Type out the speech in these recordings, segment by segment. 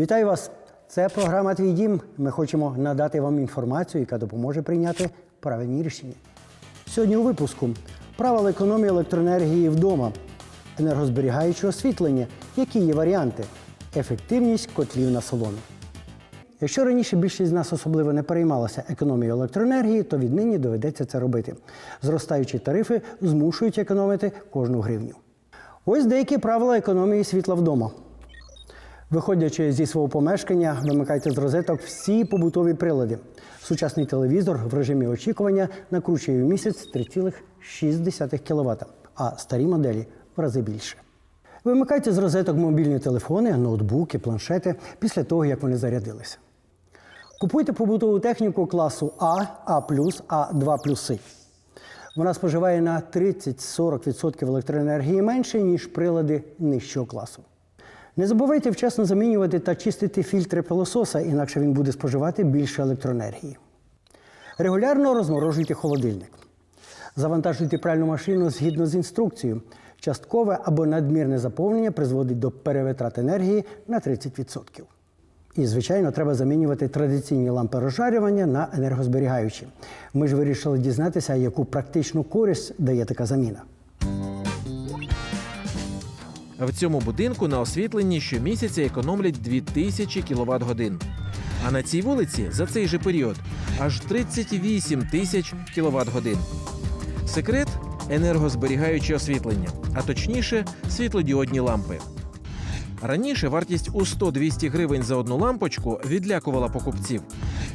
Вітаю вас! Це програма Твій дім. Ми хочемо надати вам інформацію, яка допоможе прийняти правильні рішення. Сьогодні у випуску правила економії електроенергії вдома, енергозберігаюче освітлення, які є варіанти, ефективність котлів на соломі. Якщо раніше більшість з нас особливо не переймалася економією електроенергії, то віднині доведеться це робити. Зростаючі тарифи змушують економити кожну гривню. Ось деякі правила економії світла вдома. Виходячи зі свого помешкання, вимикайте з розеток всі побутові прилади. Сучасний телевізор в режимі очікування накручує в місяць 3,6 кВт, а старі моделі в рази більше. Вимикайте з розеток мобільні телефони, ноутбуки, планшети після того, як вони зарядилися. Купуйте побутову техніку класу А, А+, А2 плюси. Вона споживає на 30-40% електроенергії менше, ніж прилади нижчого класу. Не забувайте вчасно замінювати та чистити фільтри пилососа, інакше він буде споживати більше електроенергії. Регулярно розморожуйте холодильник. Завантажуйте пральну машину згідно з інструкцією. Часткове або надмірне заповнення призводить до перевитрат енергії на 30%. І, звичайно, треба замінювати традиційні лампи розжарювання на енергозберігаючі. Ми ж вирішили дізнатися, яку практичну користь дає така заміна. В цьому будинку на освітленні щомісяця економлять 2000 кВт годин. А на цій вулиці за цей же період аж 38 тисяч кВт годин. Секрет енергозберігаюче освітлення, а точніше, світлодіодні лампи. Раніше вартість у 100-200 гривень за одну лампочку відлякувала покупців.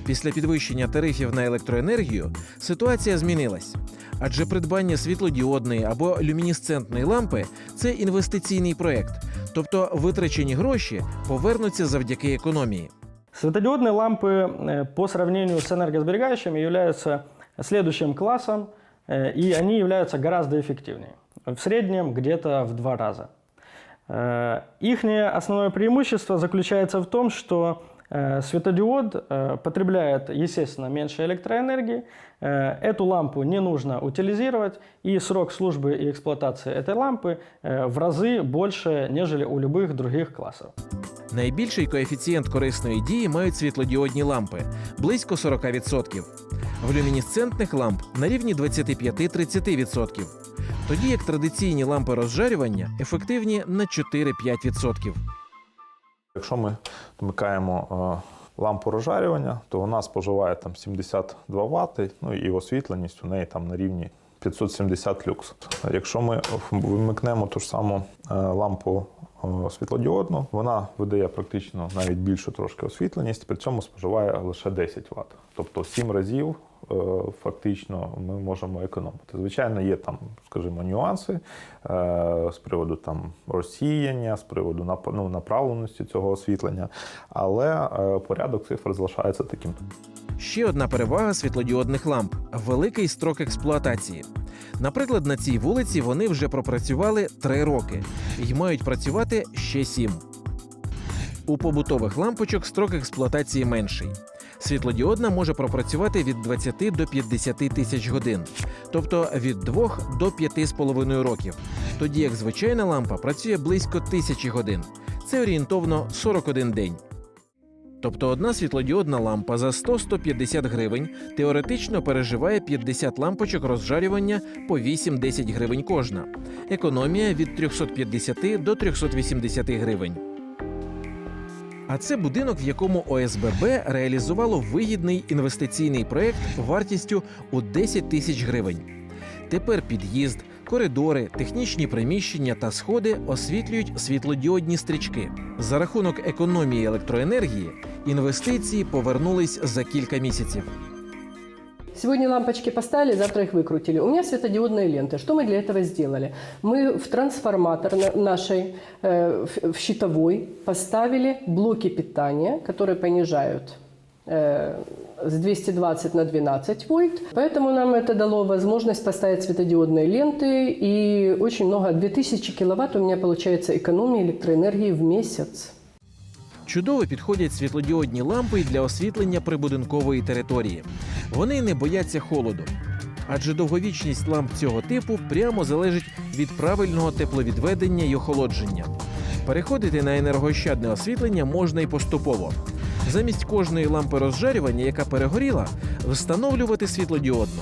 Після підвищення тарифів на електроенергію ситуація змінилась. Адже придбання світлодіодної або люмінесцентної лампи це інвестиційний проект, тобто витрачені гроші повернуться завдяки економії. Светодиодные лампы э, по сравнению с энергосберегающими являются следующим классом, э, и они являются гораздо эффективнее. В среднем где-то в два раза. Их основное преимущество заключается в том, что э, светодиод э, потребляет, естественно, меньше электроэнергии. Э, Эту лампу не нужно утилизировать, и срок службы и эксплуатации этой лампы э, в разы больше, нежели у любых других классов. Найбільший коефіцієнт корисної дії мають світлодіодні лампи близько 40%. В люмінесцентних ламп на рівні 25-30%. Тоді як традиційні лампи розжарювання ефективні на 4-5%. Якщо ми вмикаємо е, лампу розжарювання, то вона споживає там 72 Вт, ну і освітленість у неї там на рівні 570 люкс. Якщо ми вмикнемо ту ж саму е, лампу світлодіодну, вона видає практично навіть більшу трошки освітленість, при цьому споживає лише 10 Вт. Тобто 7 разів е, фактично ми можемо економити. Звичайно, є там, скажімо, нюанси е, з приводу там розсіяння, з приводу ну, направленості цього освітлення, але е, порядок цифр залишається таким. Ще одна перевага світлодіодних ламп великий строк експлуатації. Наприклад, на цій вулиці вони вже пропрацювали 3 роки і мають працювати ще 7. У побутових лампочок строк експлуатації менший. Світлодіодна може пропрацювати від 20 до 50 тисяч годин, тобто від 2 до 5,5 років, тоді як звичайна лампа працює близько тисячі годин. Це орієнтовно 41 день. Тобто одна світлодіодна лампа за 100-150 гривень теоретично переживає 50 лампочок розжарювання по 8-10 гривень кожна. Економія від 350 до 380 гривень. А це будинок, в якому ОСББ реалізувало вигідний інвестиційний проект вартістю у 10 тисяч гривень. Тепер під'їзд, коридори, технічні приміщення та сходи освітлюють світлодіодні стрічки. За рахунок економії електроенергії інвестиції повернулись за кілька місяців. Сегодня лампочки поставили, завтра их выкрутили. У меня светодиодные ленты. Что мы для этого сделали? Мы в трансформатор на- нашей, э, в- в щитовой, поставили блоки питания, которые понижают э, с 220 на 12 вольт. Поэтому нам это дало возможность поставить светодиодные ленты. И очень много, 2000 киловатт у меня получается экономии электроэнергии в месяц. Чудово підходять світлодіодні лампи й для освітлення прибудинкової території. Вони не бояться холоду. Адже довговічність ламп цього типу прямо залежить від правильного тепловідведення й охолодження. Переходити на енергощадне освітлення можна і поступово. Замість кожної лампи розжарювання, яка перегоріла, встановлювати світлодіодну.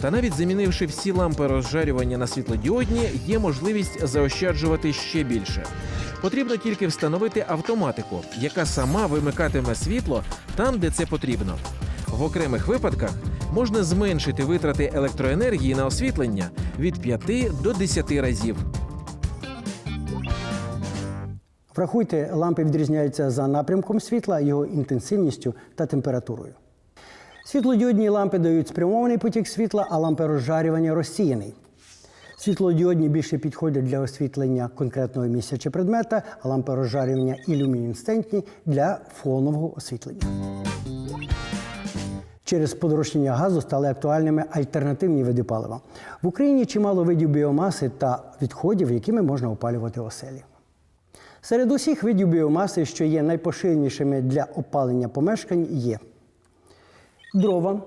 Та навіть замінивши всі лампи розжарювання на світлодіодні, є можливість заощаджувати ще більше. Потрібно тільки встановити автоматику, яка сама вимикатиме світло там, де це потрібно. В окремих випадках можна зменшити витрати електроенергії на освітлення від 5 до 10 разів. Врахуйте, лампи відрізняються за напрямком світла, його інтенсивністю та температурою. Світлодіодні лампи дають спрямований потік світла, а лампи розжарювання розсіяний. Світлодіодні більше підходять для освітлення конкретного місця чи предмета, а лампи розжарювання ілюмінесцентні для фонового освітлення. Через подорожчання газу стали актуальними альтернативні види палива. В Україні чимало видів біомаси та відходів, якими можна опалювати оселі. Серед усіх видів біомаси, що є найпоширенішими для опалення помешкань, є дрова,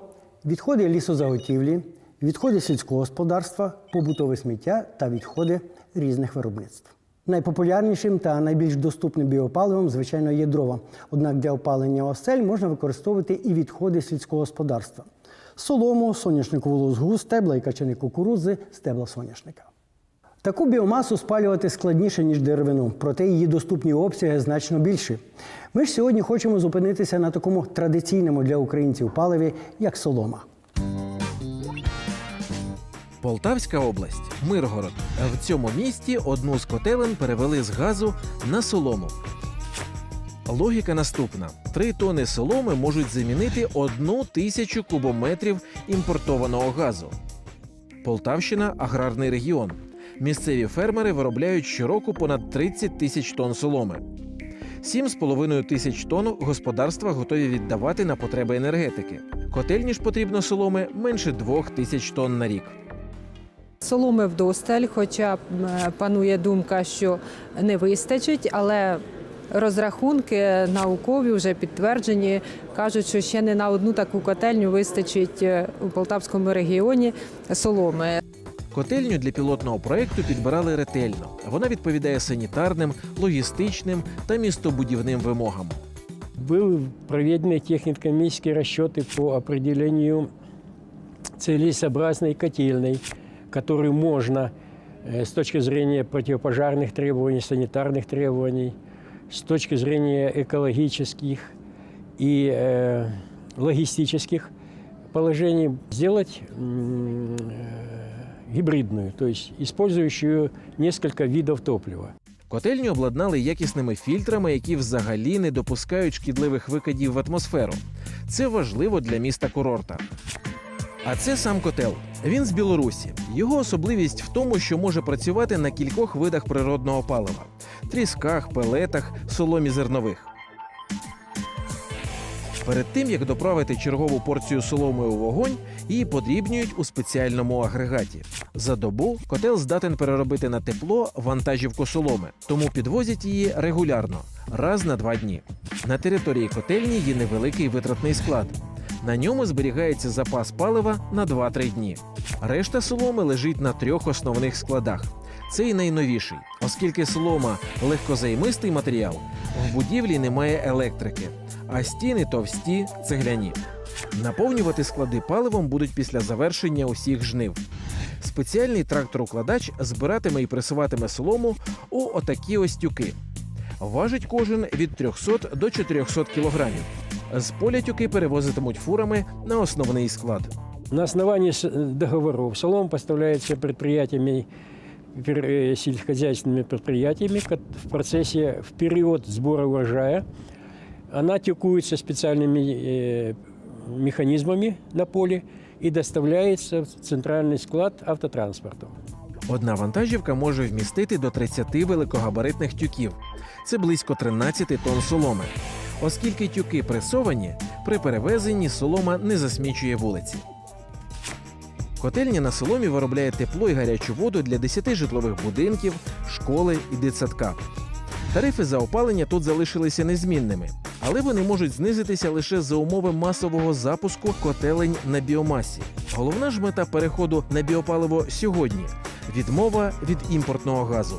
відходи лісозаготівлі, відходи сільського господарства, побутове сміття та відходи різних виробництв. Найпопулярнішим та найбільш доступним біопаливом, звичайно, є дрова. Однак для опалення осель можна використовувати і відходи сільського господарства: солому, соняшникову лозгу, стебла і качани кукурудзи, стебла соняшника. Таку біомасу спалювати складніше, ніж деревину, проте її доступні обсяги значно більші. Ми ж сьогодні хочемо зупинитися на такому традиційному для українців паливі, як солома. Полтавська область, Миргород. В цьому місті одну з котелень перевели з газу на солому. Логіка наступна: три тони соломи можуть замінити одну тисячу кубометрів імпортованого газу. Полтавщина аграрний регіон. Місцеві фермери виробляють щороку понад 30 тисяч тонн соломи. 7,5 тисяч тонн господарства готові віддавати на потреби енергетики. Котельні ж потрібно соломи менше 2 тисяч тонн на рік. Соломи вдосталь, хоча панує думка, що не вистачить, але розрахунки наукові вже підтверджені, кажуть, що ще не на одну таку котельню вистачить е, у Полтавському регіоні соломи. Котельню для пілотного проекту підбирали ретельно. Вона відповідає санітарним, логістичним та містобудівним вимогам. Были проведены технико-экономические расчеты по определению целесообразной котельной, которую можно э, с точки зрения противопожарных требований, санитарных требований, с точки зрения экологических и э, логистических положений сделать м, э, гибридную, то есть использующую несколько видов топлива. Котельню обладнали якісними фільтрами, які взагалі не допускають шкідливих викидів в атмосферу. Це важливо для міста курорта. А це сам котел. Він з Білорусі. Його особливість в тому, що може працювати на кількох видах природного палива: трісках, пелетах, соломі зернових. Перед тим як доправити чергову порцію соломи у вогонь, її подрібнюють у спеціальному агрегаті. За добу котел здатен переробити на тепло вантажівку соломи, тому підвозять її регулярно, раз на два дні. На території котельні є невеликий витратний склад. На ньому зберігається запас палива на 2-3 дні. Решта соломи лежить на трьох основних складах. Це і найновіший, оскільки солома легкозаймистий матеріал, в будівлі немає електрики, а стіни товсті цегляні. Наповнювати склади паливом будуть після завершення усіх жнив. Спеціальний трактор-укладач збиратиме і пресуватиме солому у отакі ось тюки. Важить кожен від 300 до 400 кілограмів. З поля тюки перевозитимуть фурами на основний склад. На основании с- договоров солом поставляется предприятиями, пер- э, сельскохозяйственными предприятиями ко- в процессе, в период сбора урожая. Она тюкуется специальными механизмами на поле и доставляется в центральный склад автотранспортом. Одна вантажівка може вмістити до 30 великогабаритних тюків. Це близько 13 тонн соломи. Оскільки тюки пресовані, при перевезенні солома не засмічує вулиці. Котельня на соломі виробляє тепло і гарячу воду для 10 житлових будинків, школи і дитсадка. Тарифи за опалення тут залишилися незмінними, але вони можуть знизитися лише за умови масового запуску котелень на біомасі. Головна ж мета переходу на біопаливо сьогодні відмова від імпортного газу.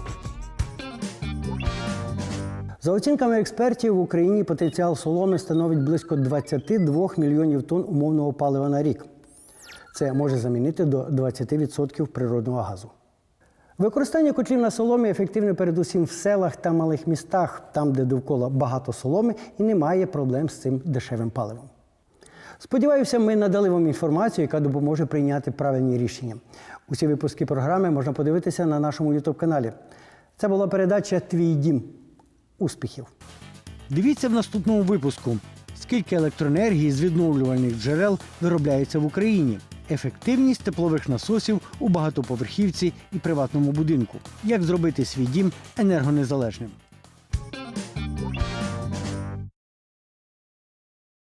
За оцінками експертів, в Україні потенціал соломи становить близько 22 мільйонів тонн умовного палива на рік. Це може замінити до 20% природного газу. Використання кочів на соломі ефективне передусім в селах та малих містах, там, де довкола багато соломи і немає проблем з цим дешевим паливом. Сподіваюся, ми надали вам інформацію, яка допоможе прийняти правильні рішення. Усі випуски програми можна подивитися на нашому youtube каналі Це була передача Твій дім. Успіхів! Дивіться в наступному випуску, скільки електроенергії з відновлювальних джерел виробляється в Україні, ефективність теплових насосів у багатоповерхівці і приватному будинку, як зробити свій дім енергонезалежним.